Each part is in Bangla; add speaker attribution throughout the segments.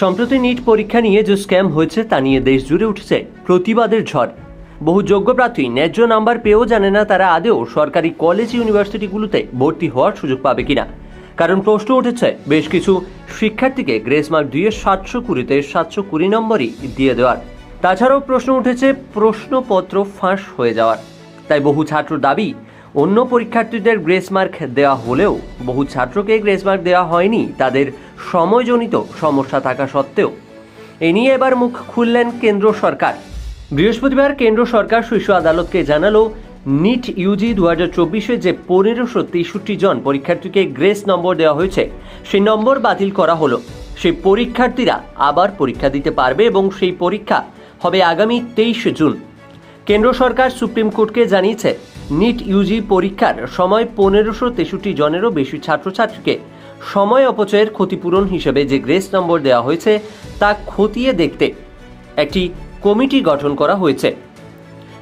Speaker 1: সম্প্রতি নিট পরীক্ষা নিয়ে যে স্ক্যাম হয়েছে তা নিয়ে দেশ জুড়ে উঠেছে প্রতিবাদের ঝড়। বহু যোগ্য প্রার্থী ন্যায্য নাম্বার পেয়েও জানে না তারা আদেও সরকারি কলেজ ইউনিভার্সিটিগুলোতে ভর্তি হওয়ার সুযোগ পাবে কিনা। কারণ প্রশ্ন উঠেছে, বেশ কিছু শিক্ষার্থীকে গ্রেস মার্ক দিয়ে সাতশো কুড়িতে সাতশো কুড়ি নম্বরই দিয়ে দেওয়ার। তাছাড়াও প্রশ্ন উঠেছে, প্রশ্নপত্র ফাঁস হয়ে যাওয়ার। তাই বহু ছাত্র দাবি অন্য পরীক্ষার্থীদের গ্রেস মার্ক দেওয়া হলেও বহু ছাত্রকে গ্রেস মার্ক দেওয়া হয়নি। তাদের সময়জনিত সমস্যা থাকা সত্ত্বেও। এ নিয়ে এবার মুখ খুললেন কেন্দ্র সরকার। বৃহস্পতিবার কেন্দ্র সরকার শীর্ষ আদালতকে জানালো, নিট ইউজি দু হাজার চব্বিশে যে পনেরোশো তেষট্টি জন পরীক্ষার্থীকে গ্রেস নম্বর দেওয়া হয়েছে, সেই নম্বর বাতিল করা হলো। সেই পরীক্ষার্থীরা আবার পরীক্ষা দিতে পারবে এবং সেই পরীক্ষা হবে আগামী তেইশে জুন। কেন্দ্র সরকার সুপ্রিম কোর্টকে জানিয়েছে নিট ইউজি পরীক্ষার সময় পনেরোশো তেষট্টি জনেরও বেশি ছাত্রছাত্রীকে সময় অপচয়ের ক্ষতিপূরণ হিসেবে যে গ্রেস নম্বর দেওয়া হয়েছে, তা খতিয়ে দেখতে একটি কমিটি গঠন করা হয়েছে।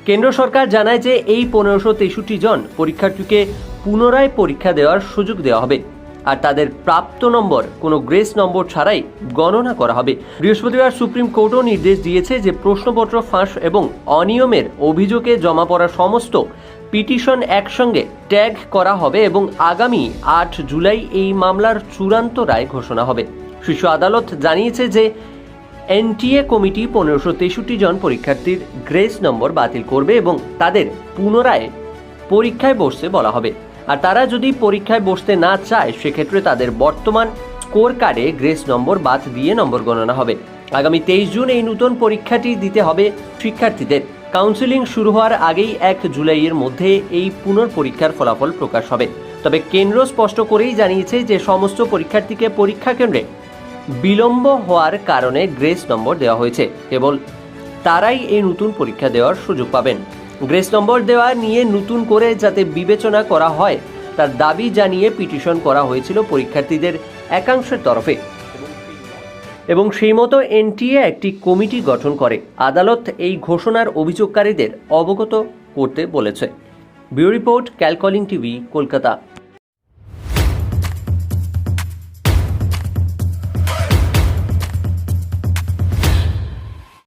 Speaker 1: কেন্দ্র সরকার জানায় যে এই পনেরোশো তেষট্টি জন পরীক্ষার্থীকে পুনরায় পরীক্ষা দেওয়ার সুযোগ দেওয়া হবে। আর তাদের প্রাপ্ত নম্বর, কোনো গ্রেস নম্বর ছাড়াই গণনা করা হবে। বৃহস্পতিবার সুপ্রিম কোর্টও নির্দেশ দিয়েছে যে প্রশ্নপত্র ফাঁস এবং অনিয়মের অভিযোগে জমা পড়া সমস্ত পিটিশন একসঙ্গে ট্যাগ করা হবে এবং আগামী আট জুলাই এই মামলার চূড়ান্ত রায় ঘোষণা হবে। শীর্ষ আদালত জানিয়েছে যে এনটিএ কমিটি পনেরোশো তেষট্টি জন পরীক্ষার্থীর গ্রেস নম্বর বাতিল করবে এবং তাদের পুনরায় পরীক্ষায় বসতে বলা হবে। আর তারা যদি পরীক্ষায় বসতে না চায়, সেক্ষেত্রে তাদের বর্তমান স্কোর কার্ডে গ্রেস নম্বর বাদ দিয়ে নম্বর গণনা হবে। আগামী তেইশ জুন এই নতুন পরীক্ষাটি দিতে হবে শিক্ষার্থীদের। কাউন্সিলিং শুরু হওয়ার আগেই এক জুলাইয়ের মধ্যে এই পুনর্পরীক্ষার ফলাফল প্রকাশ হবে। তবে কেন্দ্র স্পষ্ট করেই জানিয়েছে যে সমস্ত পরীক্ষার্থীকে পরীক্ষা কেন্দ্রে বিলম্ব হওয়ার কারণে গ্রেস নম্বর দেওয়া হয়েছে। কেবল তারাই এই নতুন পরীক্ষা দেওয়ার সুযোগ পাবেন। গ্রেস নম্বর দেওয়া নিয়ে নতুন করে যাতে বিবেচনা করা হয়, তার দাবি জানিয়ে পিটিশন করা হয়েছিল পরীক্ষার্থীদের একাংশের তরফে। এবং সেই মতো এনটিএ একটি কমিটি গঠন করে। আদালত এই ঘোষণার অভিযোগকারীদের অবগত করতে বলেছে। ব্যুরো রিপোর্ট, ক্যালকলিং টিভি, কলকাতা।